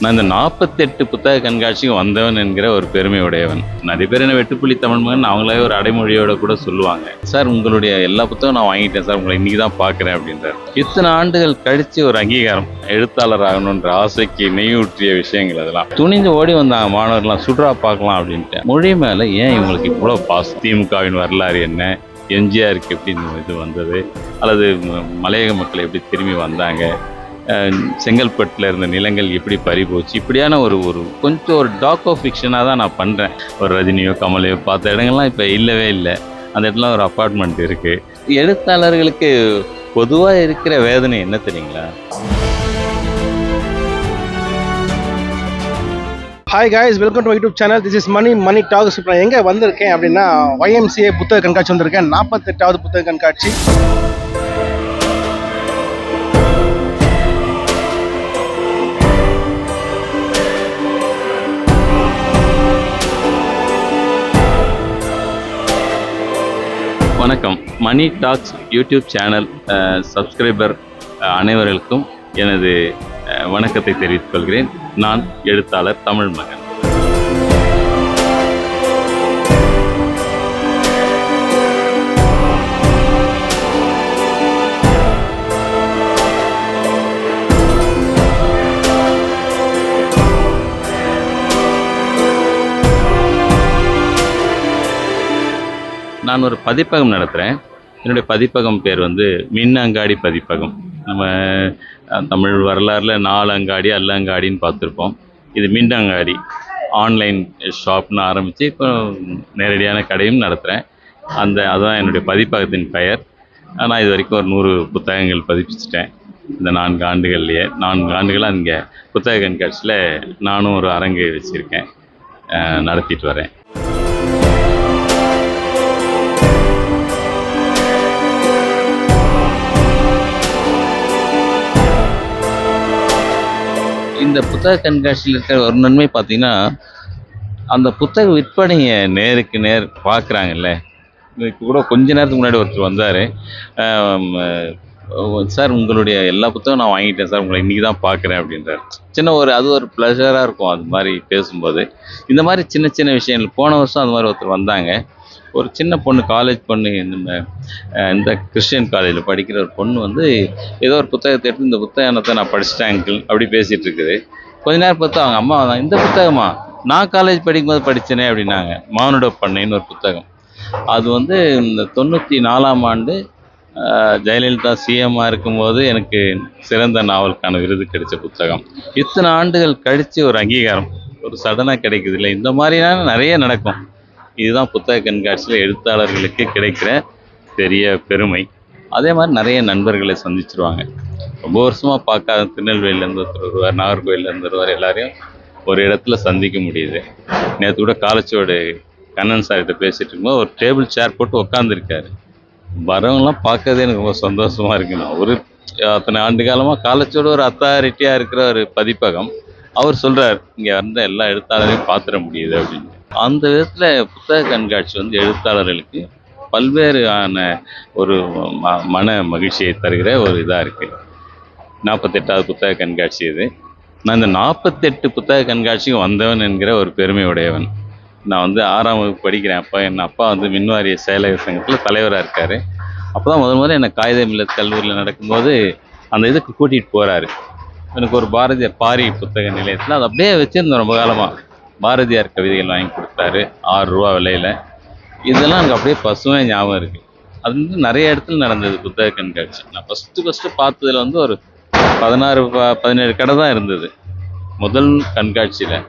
நான் இந்த நாற்பத்தெட்டு புத்தக கண்காட்சிக்கு வந்தவன் என்கிற ஒரு பெருமை உடையவன் நிறைய பேர் என்ன வெட்டுப்புள்ளி தமிழ் மகன் அவங்களே ஒரு அடைமொழியோட கூட சொல்லுவாங்க. சார் உங்களுடைய எல்லா புத்தகம் நான் வாங்கிட்டேன் சார் உங்களை இன்னைக்கு தான் பார்க்குறேன் அப்படின்றார். இத்தனை ஆண்டுகள் கழிச்சு ஒரு அங்கீகாரம் எழுத்தாளர் ஆகணுன்ற ஆசைக்கு நெய்யூற்றிய விஷயங்கள் அதெல்லாம். துணிஞ்சு ஓடி வந்தாங்க மாணவர்கள்லாம் சுற்றுலா பார்க்கலாம் அப்படின்ட்டு. மொழி மேலே ஏன் இவங்களுக்கு இவ்வளோ பாஸ் திமுகவின் வரலாறு என்ன? எம்ஜிஆருக்கு எப்படி இது வந்தது? அல்லது மலையக மக்கள் எப்படி திரும்பி வந்தாங்க? செங்கல்பட்டில் இருந்த நிலங்கள் எப்படி பறிபோச்சு இப்படியான ஒரு ஒரு கொஞ்சம் ஒரு டாக்கோ ஃபிக்ஷனாக தான் நான் பண்ணுறேன் ஒரு ரஜினியோ கமலையோ பார்த்த இடங்கள்லாம் இப்போ இல்லவே இல்லை. அந்த இடத்துல ஒரு அப்பார்ட்மெண்ட் இருக்குது எழுத்தாளர்களுக்கு பொதுவாக இருக்கிற வேதனை என்ன தெரியுங்களா? Hi guys welcome to YouTube channel this is Mani Mani talks இப்போ நான் எங்கே வந்திருக்கேன் அப்படின்னா ஒய்எம்சிஏ புத்தக கண்காட்சி வந்திருக்கேன். நாற்பத்தெட்டாவது புத்தக கண்காட்சி. வணக்கம். Mani talks YouTube channel subscriber அனைவர்களுக்கும் எனது வணக்கத்தை தெரிவித்துக் கொள்கிறேன். நான் எழுத்தாளர் தமிழ் மகன். நான் ஒரு பதிப்பகம் நடத்துகிறேன் என்னுடைய பதிப்பகம் பேர் வந்து மின்னங்காடி பதிப்பகம். நம்ம தமிழ் வரலாறில் நாலு அங்காடி அல்லங்காடின்னு பார்த்துருப்போம். இது மின்னங்காடி. ஆன்லைன் ஷாப்னு ஆரம்பித்து இப்போ நேரடியான கடையும் நடத்துகிறேன் அந்த அதுதான் என்னுடைய பதிப்பகத்தின் பெயர். நான் இது வரைக்கும் ஒரு நூறு புத்தகங்கள் பதிப்பிச்சிட்டேன். இந்த நான்கு ஆண்டுகள்லையே. நான்கு ஆண்டுகளாக இங்கே புத்தக கண்காட்சியில் நானும் ஒரு அரங்கு வச்சுருக்கேன். நடத்திட்டு வரேன். இந்த புத்தக கண்காட்சியில் இருக்கிற ஒரு நன்மை பார்த்தீங்கன்னா அந்த புத்தக விற்பனையை நேருக்கு நேர் பார்க்குறாங்கல்ல. இப்போ கூட கொஞ்ச நேரத்துக்கு முன்னாடி ஒருத்தர் வந்தார். சார் உங்களுடைய எல்லா புத்தகம் நான் வாங்கிட்டேன் சார். உங்களை இன்றைக்கி தான் பார்க்குறேன் அப்படின்றார். சின்ன ஒரு அது ஒரு ப்ளஷராக இருக்கும் அது மாதிரி பேசும்போது. இந்த மாதிரி சின்ன சின்ன விஷயங்கள் போன வருஷம் அது மாதிரி ஒருத்தர் வந்தாங்க. ஒரு சின்ன பொண்ணு காலேஜ் பொண்ணு இந்த இந்த கிறிஸ்டியன் காலேஜில் படிக்கிற ஒரு பொண்ணு வந்து ஏதோ ஒரு புத்தகத்தை எடுத்து இந்த புத்தகத்தை நான் படிச்சிட்டேன் அங்கிள் அப்படி பேசிகிட்டு இருக்குது. கொஞ்ச நேரம் பார்த்தா அவங்க அம்மா வந்தாங்க இந்த புத்தகமா? நான் காலேஜ் படிக்கும்போது படித்தேனே அப்படின்னாங்க. மானுட பண்ணைன்னு ஒரு புத்தகம். அது வந்து இந்த தொண்ணூற்றி நாலாம் ஆண்டு ஜெயலலிதா சிஎம்மாக இருக்கும்போது எனக்கு சிறந்த நாவலுக்கான விருது கிடைச்ச புத்தகம். இத்தனை ஆண்டுகள் கழித்து ஒரு அங்கீகாரம் ஒரு சடனாக கிடைக்குது இல்லை இந்த மாதிரியான நிறைய நடக்கும். இதுதான் புத்தக கண்காட்சியில் எழுத்தாளர்களுக்கு கிடைக்கிற பெரிய பெருமை. அதே மாதிரி நிறைய நண்பர்களை சந்திச்சிருவாங்க. ரொம்ப வருஷமாக பார்க்காத திருநெல்வேலியிலேருந்து ஒருத்தர் வருவார் நாகர்கோயிலேருந்து வருவார் எல்லாரையும் ஒரு இடத்துல சந்திக்க முடியுது. நேற்று கூட காலச்சோடு கண்ணன் சார்கிட்ட பேசிகிட்டு இருக்கும்போது ஒரு டேபிள் சேர் போட்டு உட்காந்துருக்காரு வரவங்களாம் பார்க்கறதே எனக்கு ரொம்ப சந்தோஷமாக இருக்கணும் ஒரு அத்தனை ஆண்டு காலமாக காலச்சோடு ஒரு அத்தாரிட்டியாக இருக்கிற ஒரு பதிப்பகம். அவர் சொல்கிறார் இங்கே வந்த எல்லா எழுத்தாளரையும் பார்த்துட முடியுது அப்படின்னு. அந்த விதத்தில் புத்தக கண்காட்சி வந்து எழுத்தாளர்களுக்கு பல்வேறு ஆன ஒரு ம- மன மகிழ்ச்சியை தருகிற ஒரு இதாக இருக்குது நாற்பத்தெட்டாவது புத்தக கண்காட்சி இது. நான் இந்த நாற்பத்தெட்டு புத்தக கண்காட்சிக்கு வந்தவன் என்கிற ஒரு பெருமை உடையவன் நான் வந்து ஆறாம் வகுப்பு படிக்கிறேன். அப்பா என் அப்பா வந்து மின்வாரிய செயலக சங்கத்தில் தலைவராக இருக்கார். அப்போ தான் முதல் முதல்ல என்னை காகிதம் மில்லத் கல்லூரியில் நடக்கும்போது அந்த இதுக்கு கூட்டிகிட்டு போகிறாரு எனக்கு ஒரு பாரதிய பாரி புத்தக நிலையத்தில். அதை அப்படியே வச்சுருந்தேன் ரொம்ப காலமாக பாரதியார் கவிதைகள் வாங்கி கொடுத்தாரு ஆறு ரூபா விலையில். இதெல்லாம் எனக்கு அப்படியே பசுவே ஞாபகம் இருக்குது அது வந்து நிறைய இடத்துல நடந்தது புத்தக கண்காட்சி நான் ஃபஸ்ட்டு ஃபஸ்ட்டு பார்த்ததுல வந்து ஒரு பதினாறு ப- பதினேழு கடை தான் இருந்தது. முதல் கண்காட்சியில்.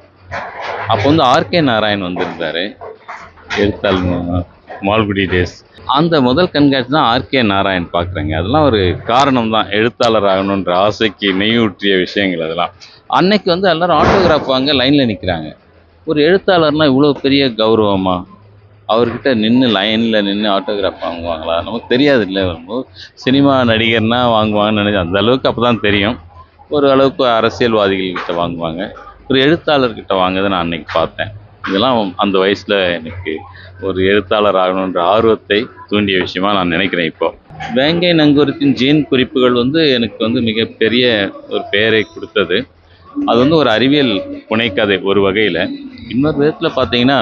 அப்போ வந்து ஆர்கே நாராயண் வந்திருந்தாரு. எழுத்தாள் மால்குடி டேஸ். அந்த முதல் கண்காட்சி தான் ஆர்கே நாராயண் பார்க்குறேங்க. அதெல்லாம் ஒரு காரணம் தான். எழுத்தாளர் ஆகணுன்ற ஆசைக்கு நெய்யூற்றிய விஷயங்கள் அதெல்லாம். அன்னைக்கு வந்து எல்லாரும் ஆட்டோகிராஃப் வாங்க லைனில் நிற்கிறாங்க ஒரு எழுத்தாளர்னால் இவ்வளோ பெரிய கௌரவமா? அவர்கிட்ட நின்று லைனில் நின்று ஆட்டோகிராஃப் வாங்குவாங்களா? நமக்கு தெரியாது இல்லை வரும்போது சினிமா நடிகர்னால் வாங்குவாங்கன்னு நினைச்சு அந்த அளவுக்கு அப்போ தான் தெரியும். ஒரு அளவுக்கு அரசியல்வாதிகள்கிட்ட வாங்குவாங்க. ஒரு எழுத்தாளர்கிட்ட வாங்குறதை நான் அன்றைக்கி பார்த்தேன். இதெல்லாம் அந்த வயசில் எனக்கு ஒரு எழுத்தாளர் ஆகணுன்ற ஆர்வத்தை தூண்டிய விஷயமா நான் நினைக்கிறேன் இப்போ. வேங்கை நங்கூரத்தின் ஜீன் குறிப்புகள் வந்து எனக்கு வந்து மிகப்பெரிய ஒரு பெயரை கொடுத்தது. அது வந்து ஒரு அறிவியல் புனைக்கதை ஒரு வகையில். இன்னொரு விதத்தில் பார்த்தீங்கன்னா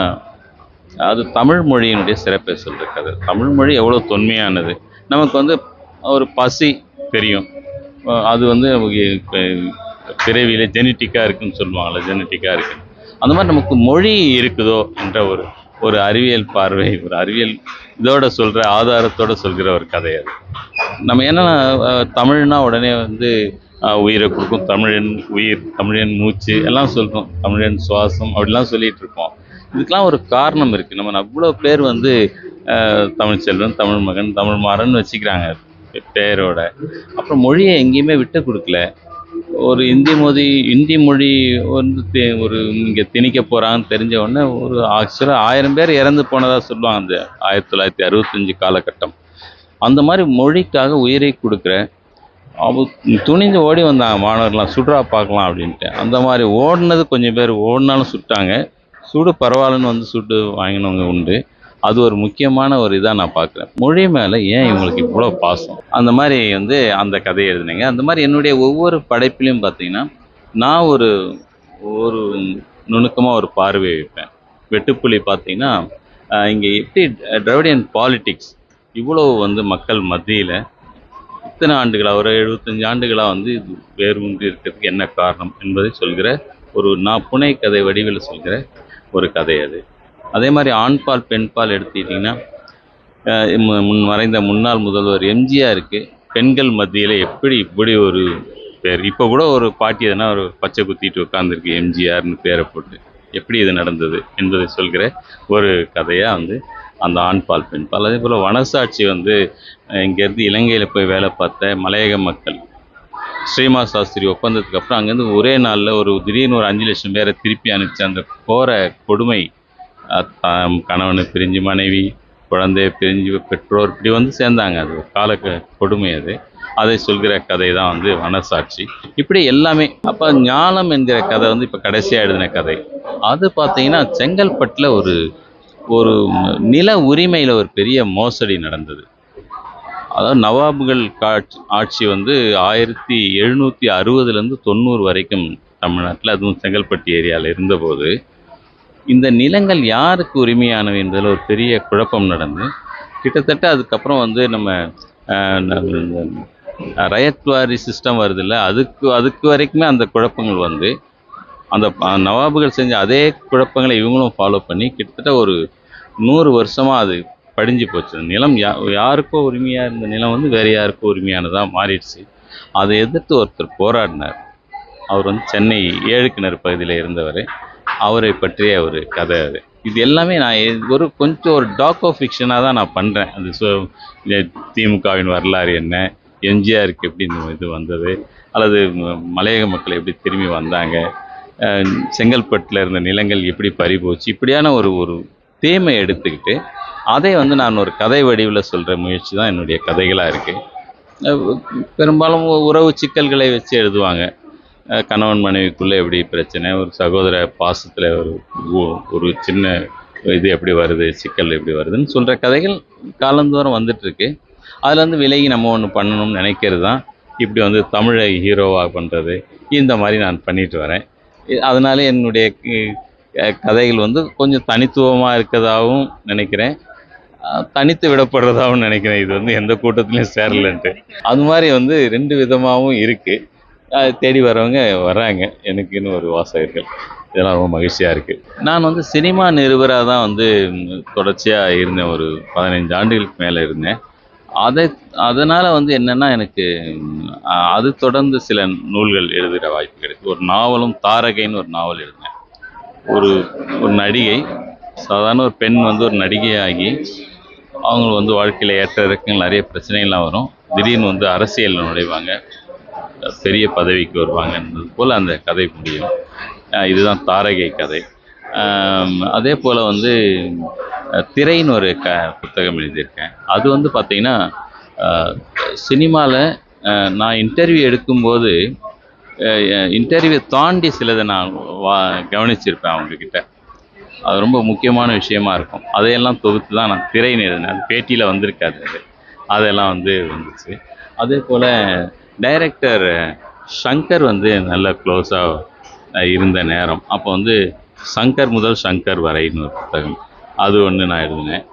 அது தமிழ் மொழியினுடைய சிறப்பை சொல்கிற கதை தமிழ் மொழி எவ்வளோ தொன்மையானது. நமக்கு வந்து ஒரு பசி தெரியும். அது வந்து நமக்கு பிறவியில் ஜெனட்டிக்காக இருக்குன்னு சொல்லுவாங்கள்ல ஜெனட்டிக்காக இருக்கு. அந்த மாதிரி நமக்கு மொழி இருக்குதோ என்ற ஒரு ஒரு அறிவியல் பார்வை ஒரு அறிவியல் இதோட சொல்கிற ஆதாரத்தோடு சொல்கிற ஒரு கதை அது. நம்ம என்னென்னா தமிழ்னா உடனே வந்து உயிரை கொடுக்கும். தமிழன் உயிர் தமிழன் மூச்சு எல்லாம் சொல்கிறோம் தமிழன் சுவாசம் அப்படிலாம் சொல்லிகிட்டு இருப்போம் இதுக்கெல்லாம் ஒரு காரணம் இருக்குது நம்ம அவ்வளோ பேர் வந்து தமிழ்ச்செல்வன் தமிழ் செல்வன் தமிழ் மகன் தமிழ் மாறன் வச்சுக்கிறாங்க. பேரோட. அப்புறம் மொழியை எங்கேயுமே விட்டு கொடுக்கல. ஒரு இந்தி மொழி இந்தி மொழி வந்து ஒரு இங்கே திணிக்க போகிறாங்கன்னு தெரிஞ்ச உடனே ஒரு ஆக்சுவலாக ஆயிரம் பேர் இறந்து போனதாக சொல்லுவாங்க அந்த ஆயிரத்தி தொள்ளாயிரத்தி அறுபத்தஞ்சு காலகட்டம். அந்த மாதிரி மொழிக்காக உயிரை கொடுக்குற அவ துணிஞ்சு ஓடி வந்தாங்க மாணவர்கள்லாம் சுடுறா பார்க்கலாம் அப்படின்ட்டு. அந்த மாதிரி ஓடினது கொஞ்சம் பேர் ஓடினாலும் சுட்டாங்க. சுடு பரவாயில்லன்னு வந்து சுட்டு வாங்கினவங்க உண்டு. அது ஒரு முக்கியமான ஒரு இதாக நான் பார்க்குறேன். மொழி மேலே ஏன் இவங்களுக்கு இவ்வளோ பாசம்? அந்த மாதிரி வந்து அந்த கதையை எழுதினேங்க. அந்த மாதிரி என்னுடைய ஒவ்வொரு படைப்பிலையும் பார்த்தீங்கன்னா நான் ஒரு ஒரு நுணுக்கமாக ஒரு பார்வை வைப்பேன். வெட்டுப்புலி பார்த்தீங்கன்னா இங்கே எப்படி திராவிடியன் பாலிட்டிக்ஸ் இவ்வளோ வந்து மக்கள் மத்தியில் இத்தனை ஆண்டுகளாக ஒரு எழுபத்தஞ்சு ஆண்டுகளாக வந்து இது வேரூன்றி இருக்கிறதுக்கு என்ன காரணம் என்பதை சொல்கிற ஒரு நான் புனை கதை வடிவில் சொல்கிற ஒரு கதை அது. அதே மாதிரி ஆண்பால் பெண்பால் எடுத்துக்கிட்டிங்கன்னா அஹ் முன் மறைந்த முன்னாள் முதல்வர் எம்ஜிஆருக்கு பெண்கள் மத்தியில் எப்படி இப்படி ஒரு பேர் இப்போ கூட ஒரு பாட்டி எதனா ஒரு பச்சை குத்திட்டு உட்காந்துருக்கு எம்ஜிஆர்னு பேரை போட்டு எப்படி இது நடந்தது என்பதை சொல்கிற ஒரு கதையாக வந்து அந்த ஆண்பால் பெண்பால் அதே போல் வனசாட்சி வந்து இங்கேருந்து இலங்கையில் போய் வேலை பார்த்த மலையக மக்கள். ஸ்ரீமா சாஸ்திரி ஒப்பந்தத்துக்கு அப்புறம் அங்கேருந்து ஒரே நாளில் ஒரு திடீர்னு ஒரு அஞ்சு லட்சம் பேரை திருப்பி அனுப்பிச்சு அந்த கோர கொடுமை கணவனை பிரிஞ்சு மனைவி குழந்தைய பிரிஞ்சு பெற்றோர் இப்படி வந்து சேர்ந்தாங்க. அது கால கொடுமை அது. அதை சொல்கிற கதை தான் வந்து வனசாட்சி. இப்படி எல்லாமே அப்போ ஞானம் என்கிற கதை வந்து இப்போ கடைசியாக எழுதின கதை. அது பார்த்தீங்கன்னா செங்கல்பட்டில் ஒரு ஒரு நில உரிமையில் ஒரு பெரிய மோசடி நடந்தது. அதாவது நவாபுகள் காட்சி ஆட்சி வந்து ஆயிரத்தி எழுநூற்றி அறுபதுலேருந்து தொண்ணூறு வரைக்கும் தமிழ்நாட்டில் அதுவும் செங்கல்பட்டு ஏரியாவில் இருந்தபோது இந்த நிலங்கள் யாருக்கு உரிமையானவை என்பதில் ஒரு பெரிய குழப்பம் நடந்து கிட்டத்தட்ட அதுக்கப்புறம் வந்து நம்ம ரயத்வாரி சிஸ்டம் வருதில்ல அதுக்கு அதுக்கு வரைக்குமே அந்த குழப்பங்கள் வந்து அந்த நவாபுகள் செஞ்ச அதே குழப்பங்களை இவங்களும் ஃபாலோ பண்ணி கிட்டத்தட்ட ஒரு நூறு வருஷமாக அது படிஞ்சு போச்சு. நிலம் யா யாருக்கோ உரிமையாக இருந்த நிலம் வந்து வேறு யாருக்கோ உரிமையானதாக மாறிடுச்சு. அதை எதிர்த்து ஒருத்தர் போராடினார். அவர் வந்து சென்னை ஏழு கிணறு பகுதியில் இருந்தவர். அவரை பற்றிய ஒரு கதை அது. இது எல்லாமே நான் ஒரு கொஞ்சம் ஒரு டாக்கோ ஃபிக்ஷனாக தான் நான் பண்ணுறேன் அது ஸோ திமுகவின் வரலாறு என்ன? எம்ஜிஆருக்கு எப்படி இந்த இது வந்தது? அல்லது மலையக மக்கள் எப்படி திரும்பி வந்தாங்க? செங்கல்பட்டில் இருந்த நிலங்கள் எப்படி பறிபோச்சு இப்படியான ஒரு ஒரு தேமை எடுத்துக்கிட்டு அதை வந்து நான் ஒரு கதை வடிவில் சொல்கிற முயற்சி தான் என்னுடைய கதைகளாக இருக்குது பெரும்பாலும் உறவு சிக்கல்களை வச்சு எழுதுவாங்க. கணவன் மனைவிக்குள்ளே எப்படி பிரச்சனை ஒரு சகோதர பாசத்தில் ஒரு ஒரு சின்ன இது எப்படி வருது சிக்கல் எப்படி வருதுன்னு சொல்கிற கதைகள் காலந்தோறும் வந்துட்டுருக்கு. அதில் வந்து விலகி நம்ம ஒன்று பண்ணணும்னு நினைக்கிறது தான். இப்படி வந்து தமிழை ஹீரோவாக பண்ணுறது இந்த மாதிரி நான் பண்ணிட்டு வரேன். அதனால என்னுடைய கதைகள் வந்து கொஞ்சம் தனித்துவமாக இருக்கிறதாகவும் நினைக்கிறேன். தனித்து விடப்படுறதாகவும் நினைக்கிறேன். இது வந்து எந்த கூட்டத்துலையும் சேரலன்ட்டு. அது மாதிரி வந்து ரெண்டு விதமாகவும் இருக்குது தேடி வரவங்க வராங்க. எனக்குன்னு ஒரு வாசகர்கள். இதெல்லாம் ரொம்ப மகிழ்ச்சியாக இருக்குது நான் வந்து சினிமா நிருபராக தான் வந்து தொடர்ச்சியாக இருந்தேன் ஒரு பதினைஞ்சு ஆண்டுகளுக்கு மேலே இருந்தேன். அதை அதனால் வந்து என்னென்னா எனக்கு அது தொடர்ந்து சில நூல்கள் எழுதுகிற வாய்ப்பு கிடைக்கும் ஒரு நாவலும் தாரகைன்னு ஒரு நாவல் எழுதினேன். ஒரு ஒரு நடிகை சாதாரண ஒரு பெண் வந்து ஒரு நடிகையாகி அவங்க வந்து வாழ்க்கையில் ஏற்ற இறக்கங்கள் நிறைய பிரச்சனைகள்லாம் வரும். திடீர்னு வந்து அரசியலில் நுழைவாங்க. பெரிய பதவிக்கு வருவாங்கன்றது போல் அந்த கதை முடியும். இதுதான் தாரகை கதை. அதே போல் வந்து திரைன்னு ஒரு க புத்தகம் எழுதியிருக்கேன். அது வந்து பார்த்திங்கன்னா சினிமாவில் நான் இன்டர்வியூ எடுக்கும்போது இன்டர்வியூ தாண்டி சிலதை நான் வா கவனிச்சிருப்பேன் அவங்கக்கிட்ட அது ரொம்ப முக்கியமான விஷயமா இருக்கும். அதையெல்லாம் தொகுத்து தான் நான் திரை எழுதினேன். அது பேட்டியில் வந்திருக்காது அது. அதெல்லாம் வந்து வந்துச்சு. அதே போல் டைரக்டர் ஷங்கர் வந்து நல்ல க்ளோஸாக இருந்த நேரம். அப்போ வந்து சங்கர் முதல் சங்கர் வரைன்னு ஒரு புத்தகம். அது ஒன்று நான் எழுதினேன்.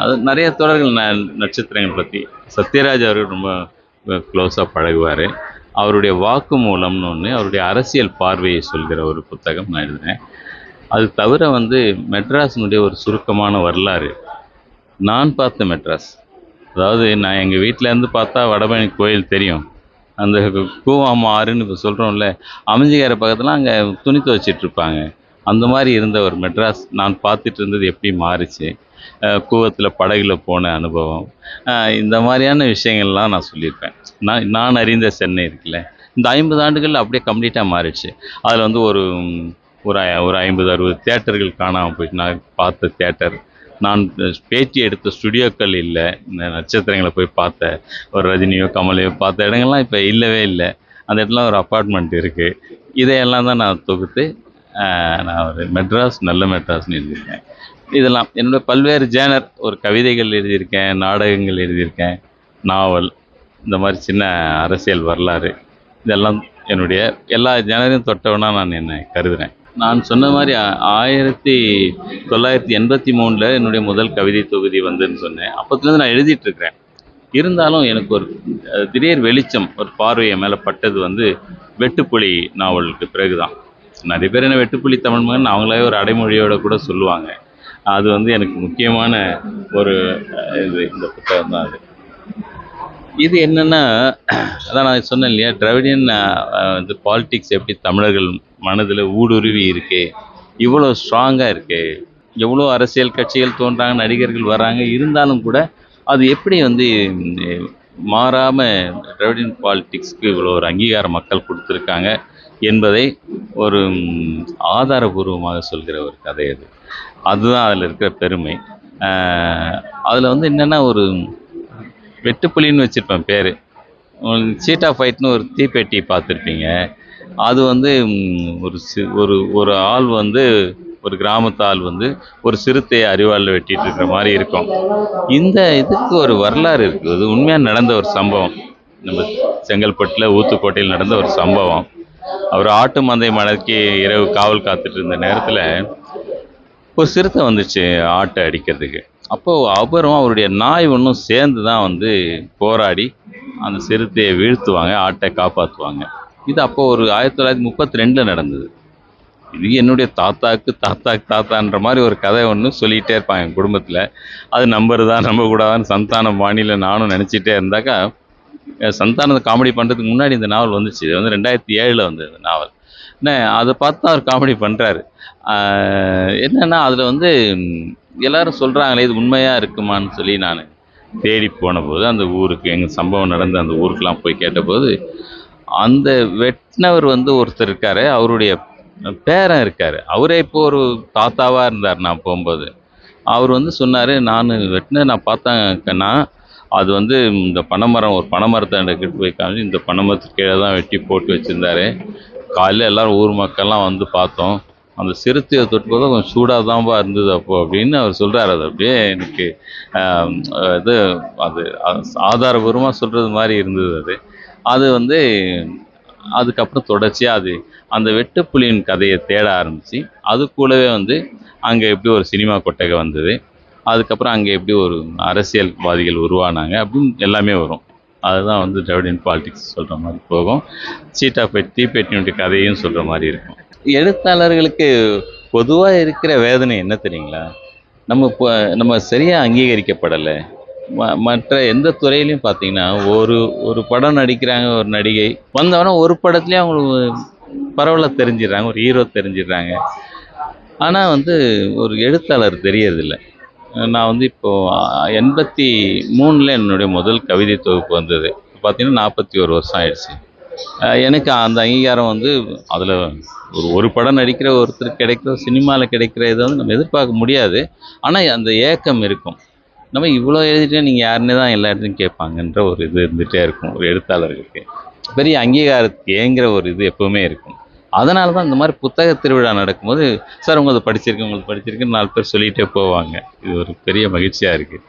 அது நிறைய தொடர்கள் நான் நட்சத்திரங்கள் பற்றி சத்யராஜ் அவர்கள் ரொம்ப க்ளோஸாக பழகுவார். அவருடைய வாக்கு மூலம்னு ஒன்று அவருடைய அரசியல் பார்வையை சொல்கிற ஒரு புத்தகம் நான் எழுதினேன். அது தவிர வந்து மெட்ராஸினுடைய ஒரு சுருக்கமான வரலாறு. நான் பார்த்த மெட்ராஸ். அதாவது நான் எங்கள் வீட்டிலேருந்து பார்த்தா வடபழனி கோயில் தெரியும். அந்த கூவாம ஆறுன்னு இப்போ சொல்கிறோம்ல அமைஞ்சிக்கார பக்கத்தில் அங்கே துணி துவைச்சிட்ருப்பாங்க அந்த மாதிரி இருந்த ஒரு மெட்ராஸ் நான் பார்த்துட்டு இருந்தது எப்படி மாறிச்சு? கூவத்தில் படகுல போன அனுபவம். இந்த மாதிரியான விஷயங்கள்லாம் நான் சொல்லியிருப்பேன். நான் நான் அறிந்த சென்னை இருக்குல்ல இந்த ஐம்பது ஆண்டுகள் அப்படியே கம்ப்ளீட்டாக மாறிடுச்சு. அதில் வந்து ஒரு ஒரு ஒரு ஐம்பது அறுபது தேட்டர்கள் காணாமல் போயிட்டு நான் பார்த்த தேட்டர் நான் பேட்டி எடுத்த ஸ்டுடியோக்கள் இல்லை. இந்த நட்சத்திரங்களை போய் பார்த்த ஒரு ரஜினியோ கமலையோ பார்த்த இடங்கள்லாம் இப்போ இல்லவே இல்லை. அந்த இடத்துல ஒரு அப்பார்ட்மெண்ட் இருக்குது இதையெல்லாம் தான் நான் தொகுத்து நான் ஒரு மெட்ராஸ் நல்ல மெட்ராஸ்னு எழுதியிருக்கேன். இதெல்லாம் என்னோட பல்வேறு ஜேனர் ஒரு கவிதைகள் எழுதியிருக்கேன் நாடகங்கள் எழுதியிருக்கேன் நாவல் இந்த மாதிரி சின்ன அரசியல் வரலாறு இதெல்லாம் என்னுடைய எல்லா ஜனரையும் தொட்டவனா நான் என்னை கருதுகிறேன் நான் சொன்ன மாதிரி ஆயிரத்தி தொள்ளாயிரத்தி எண்பத்தி மூணில் என்னுடைய முதல் கவிதை தொகுதி வந்துன்னு சொன்னேன். அப்போத்துலேருந்து நான் எழுதிட்டுருக்கிறேன். இருந்தாலும் எனக்கு ஒரு திடீர் வெளிச்சம் ஒரு பார்வையை மேலே பட்டது வந்து வெட்டுப்புலி நாவலுக்கு பிறகு தான் நிறைய பேர் என்ன வெட்டுப்புலி தமிழ் மகன் அவங்களே ஒரு அடைமொழியோட கூட சொல்லுவாங்க. அது வந்து எனக்கு முக்கியமான ஒரு இது இந்த புத்தகம் தான் அது. இது என்னென்னா அதான் நான் சொன்னேன் இல்லையா திராவிடியன் வந்து பாலிடிக்ஸ் எப்படி தமிழர்கள் மனதில் ஊடுருவி இருக்கு இவ்வளோ ஸ்ட்ராங்காக இருக்கு எவ்வளோ அரசியல் கட்சிகள் தோன்றாங்க நடிகர்கள் வராங்க இருந்தாலும் கூட அது எப்படி வந்து மாறாமல் மாறாம திராவிடியன் பாலிடிக்ஸ்க்கு இவ்வளோ ஒரு அங்கீகாரம் மக்கள் கொடுத்துருக்காங்க என்பதை ஒரு ஆதாரபூர்வமாக சொல்கிற ஒரு கதை அது. அதுதான் அதில் இருக்கிற பெருமை. அதில் வந்து என்னென்னா ஒரு வெட்டுப்புலின்னு வச்சுருப்பேன் பேர். சீட்டா ஃபைட்னு ஒரு தீப்பெட்டி பார்த்துருப்பீங்க. அது வந்து ஒரு சி ஒரு ஒரு ஆள் வந்து ஒரு கிராமத்து ஆள் வந்து ஒரு சிறுத்தையை அறிவாளில் வெட்டிட்டு இருக்கிற மாதிரி இருக்கும். இந்த இதுக்கு ஒரு வரலாறு இருக்குது. அது உண்மையாக நடந்த ஒரு சம்பவம். நம்ம செங்கல்பட்டில் ஊத்துக்கோட்டையில் நடந்த ஒரு சம்பவம். அவர் ஆட்டு மந்தை மடக்கி இரவு காவல் காத்துட்டு இருந்த நேரத்தில் ஒரு சிறுத்தை வந்துச்சு ஆட்டை அடிக்கிறதுக்கு. அப்போது அவரும் அவருடைய நாய் ஒன்றும் சேர்ந்து தான் வந்து போராடி அந்த சிறுத்தையை வீழ்த்துவாங்க ஆட்டை காப்பாற்றுவாங்க இது அப்போ ஒரு ஆயிரத்தி தொள்ளாயிரத்தி முப்பத்தி ரெண்டில் நடந்தது. இது என்னுடைய தாத்தாக்கு தாத்தாக்கு தாத்தான்ற மாதிரி ஒரு கதை ஒன்று சொல்லிகிட்டே இருப்பாங்க என் குடும்பத்தில். அது நம்புறதா நம்பக்கூடாதான்னு சந்தான பாணியில் நானும் நினச்சிட்டே இருந்தாக்கா சந்தானத்தை காமெடி பண்ணுறதுக்கு முன்னாடி இந்த நாவல் வந்துச்சு. இது வந்து ரெண்டாயிரத்தி ஏழில் வந்தது இந்த நாவல். என்ன அதை பார்த்து தான் அவர் காமெடி பண்ணுறாரு என்னென்னா அதில் வந்து எல்லோரும் எல்லாரும் சொல்கிறாங்களே இது உண்மையாக இருக்குமான்னு சொல்லி நான் தேடி போனபோது அந்த ஊருக்கு எங்கள் சம்பவம் நடந்த அந்த ஊருக்கெலாம் போய் கேட்டபோது அந்த வெட்டினவர் வந்து ஒருத்தர் இருக்கார். அவருடைய பேரன் இருக்கார். அவரே இப்போ ஒரு தாத்தாவாக இருந்தார் நான் போகும்போது. அவர் வந்து சொன்னார் நான் வெட்டின நான் பார்த்தேன் நான் அது வந்து இந்த பனைமரம் ஒரு பனைமரத்தை எடுத்துகிட்டு போய் காமிச்சு இந்த பனைமரத்துக்கு கீழே தான் வெட்டி போட்டு வச்சுருந்தாரு. காலையில் எல்லோரும் ஊர் மக்கள்லாம் வந்து பார்த்தோம். அந்த சிறுத்தையை தொட்டு கொஞ்சம் சூடாக தான்ப்பா இருந்தது அப்போ அப்படின்னு அவர் சொல்கிறார் அது அப்படியே எனக்கு இது அது ஆதாரபூர்வமாக சொல்கிறது மாதிரி இருந்தது அது. அது வந்து அதுக்கப்புறம் தொடர்ச்சியாக அது அந்த வெட்டுப்புலியின் கதையை தேட ஆரம்பித்து அது கூடவே வந்து அங்கே எப்படி ஒரு சினிமா கொட்டகை வந்தது. அதுக்கப்புறம் அங்கே எப்படி ஒரு அரசியல்வாதிகள் உருவானாங்க அப்படின்னு எல்லாமே வரும். அதுதான் வந்து திராவிடியன் பாலிடிக்ஸ் சொல்கிற மாதிரி போகும். சீட்டா பெட் தீப்பெட்டினுடைய கதையும் சொல்கிற மாதிரி இருக்கும். எழுத்தாளர்களுக்கு பொதுவாக இருக்கிற வேதனை என்ன தெரியுங்களா? நம்ம இப்போ நம்ம சரியாக அங்கீகரிக்கப்படலை. ம மற்ற எந்த துறையிலையும் பார்த்தீங்கன்னா ஒரு ஒரு படம் நடிக்கிறாங்க ஒரு நடிகை. வந்தவொடனே ஒரு படத்துலேயே அவங்களுக்கு பரவலாக தெரிஞ்சிடுறாங்க ஒரு ஹீரோ தெரிஞ்சிடுறாங்க. ஆனால் வந்து ஒரு எழுத்தாளர் தெரியறதில்லை. நான் வந்து இப்போது எண்பத்தி மூணில் என்னுடைய முதல் கவிதை தொகுப்பு வந்தது. பார்த்திங்கன்னா நாற்பத்தி ஒரு வருஷம் ஆயிடுச்சு. எனக்கு அந்த அங்கீகாரம் வந்து அதில் ஒரு ஒரு படம் நடிக்கிற ஒருத்தருக்கு கிடைக்கிற சினிமாவில் கிடைக்கிற இதை வந்து நம்ம எதிர்பார்க்க முடியாது. ஆனால் அந்த ஏக்கம் இருக்கும். நம்ம இவ்வளோ எழுதிட்டே நீங்கள் யாருன்னே தான் எல்லா இடத்துலையும் கேட்பாங்கன்ற ஒரு இது இருந்துகிட்டே இருக்கும் ஒரு எழுத்தாளர்களுக்கு. பெரிய அங்கீகாரத்துக்கு ஏங்குற ஒரு இது எப்போவுமே இருக்கும். அதனால தான் இந்த மாதிரி புத்தக திருவிழா நடக்கும்போது சார் உங்களுக்கு படிச்சிருக்கேன் உங்களுக்கு படிச்சிருக்குன்னு நாலு பேர் சொல்லிகிட்டே போவாங்க. இது ஒரு பெரிய மகிழ்ச்சியாக இருக்குது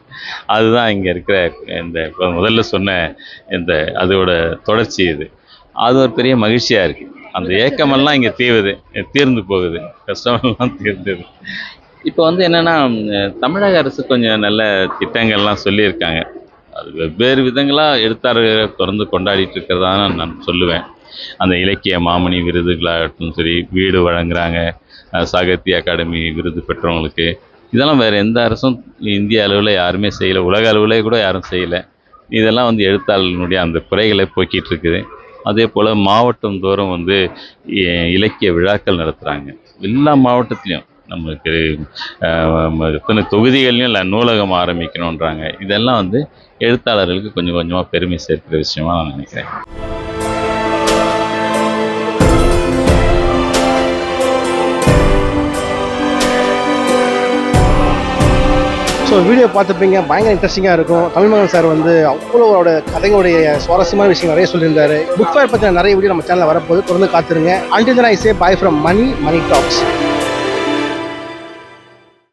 அதுதான் இங்கே இருக்கிற இந்த இப்போ முதல்ல சொன்ன இந்த அதோட தொடர்ச்சி இது. அது ஒரு பெரிய மகிழ்ச்சியாக இருக்குது அந்த ஏக்கமெல்லாம் இங்கே தீவுது தீர்ந்து போகுது. கஷ்டமெல்லாம் தீர்ந்துது. இப்போ வந்து என்னென்னா தமிழக அரசு கொஞ்சம் நல்ல திட்டங்கள்லாம் சொல்லியிருக்காங்க. அது வெவ்வேறு விதங்களாக எழுத்தாளர்களை தொடர்ந்து கொண்டாடிட்டு இருக்கிறதா நான் சொல்லுவேன். அந்த இலக்கிய மாமணி விருதுகளாகட்டும் சரி வீடு வழங்குறாங்க சாகித்ய அகாடமி விருது பெற்றவங்களுக்கு. இதெல்லாம் வேறு எந்த அரசும் இந்திய அளவில் யாருமே செய்யலை. உலக அளவில் கூட யாரும் செய்யலை. இதெல்லாம் வந்து எழுத்தாளர்களுடைய அந்த குறைகளை போக்கிட்டு இருக்குது. அதே போல் மாவட்டம் தோறும் வந்து இலக்கிய விழாக்கள் நடத்துகிறாங்க எல்லா மாவட்டத்துலேயும் நமக்கு எத்தனை தொகுதிகள்லையும் இல்லை நூலகம் ஆரம்பிக்கணுன்றாங்க இதெல்லாம் வந்து எழுத்தாளர்களுக்கு கொஞ்சம் கொஞ்சமாக பெருமை சேர்க்கிற விஷயமா நான் நினைக்கிறேன். ஸோ வீடியோ பார்த்துப்பீங்க பயங்கர இன்ட்ரெஸ்டிங்காக இருக்கும். தமிழ்மகன் சார் வந்து அவ்வளோ அவரோட கதைகளுடைய சுவாரஸ்யமான விஷயம் நிறைய சொல்லியிருந்தாரு. புக் ஃபேர் பற்றின நிறைய வீடியோ நம்ம சேனலில் வரப்போது தொடர்ந்து காத்துருங்க. Until I say bye from Mani Mani talks